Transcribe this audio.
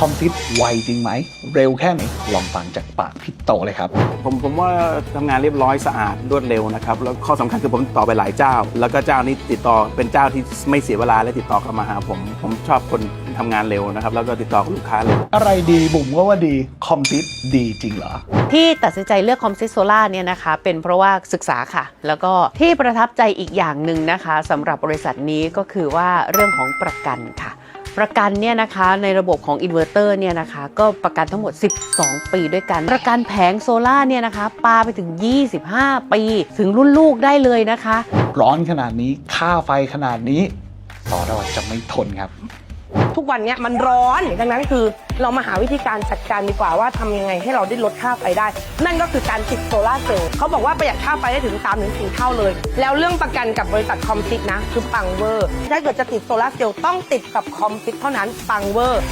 คอมพิวไวจริงไหม เร็วแค่ไหนลองฟังจากปากพี่โตเลยครับ ผมผมว่าทำงานเรียบร้อยสะอาดรวดเร็วนะครับ แล้วข้อสำคัญคือผมติดต่อไปหลายเจ้า แล้วก็เจ้านี้ติดต่อเป็นเจ้าที่ไม่เสียเวลาและติดต่อกลับมาหาผม ผมชอบคนทำงานเร็วนะครับ แล้วก็ติดต่อกับลูกค้าเร็ว อะไรดีบุ๋มก็ว่าดีคอมพิวดีจริงเหรอ ที่ตัดสินใจเลือกคอมซิสโซล่าเนี่ยนะคะ เป็นเพราะว่าศึกษาค่ะ แล้วก็ที่ประทับใจอีกอย่างหนึ่งนะคะสำหรับบริษัทนี้ก็คือว่าเรื่องของประกันค่ะ ประกันเนี่ยนะคะในระบบของอินเวอร์เตอร์เนี่ยนะคะก็ประกันทั้งหมด 12 ปีด้วยกัน ประกันแผงโซล่าเนี่ยนะคะปาไปถึง 25 ปีถึงรุ่นลูกได้เลยนะคะ ร้อนขนาดนี้ค่าไฟขนาดนี้สอดอจะไม่ทนครับ ทุกวันเนี้ยมันร้อน ดังนั้นคือเรามาหาวิธีการจัดการดีกว่าว่าทำยังไงให้เราได้ลดค่าไฟได้ นั่นก็คือการติดโซลาเซลล์เขาบอกว่าประหยัดค่าไฟได้ถึง3ถึงสี่เท่าเลย แล้วเรื่องประกันกับบริษัทคอมฟิกนะ คือปังเวอร์ ถ้าเกิดจะติดโซลาเซลล์ต้องติดกับคอมฟิกเท่านั้นปังเวอร์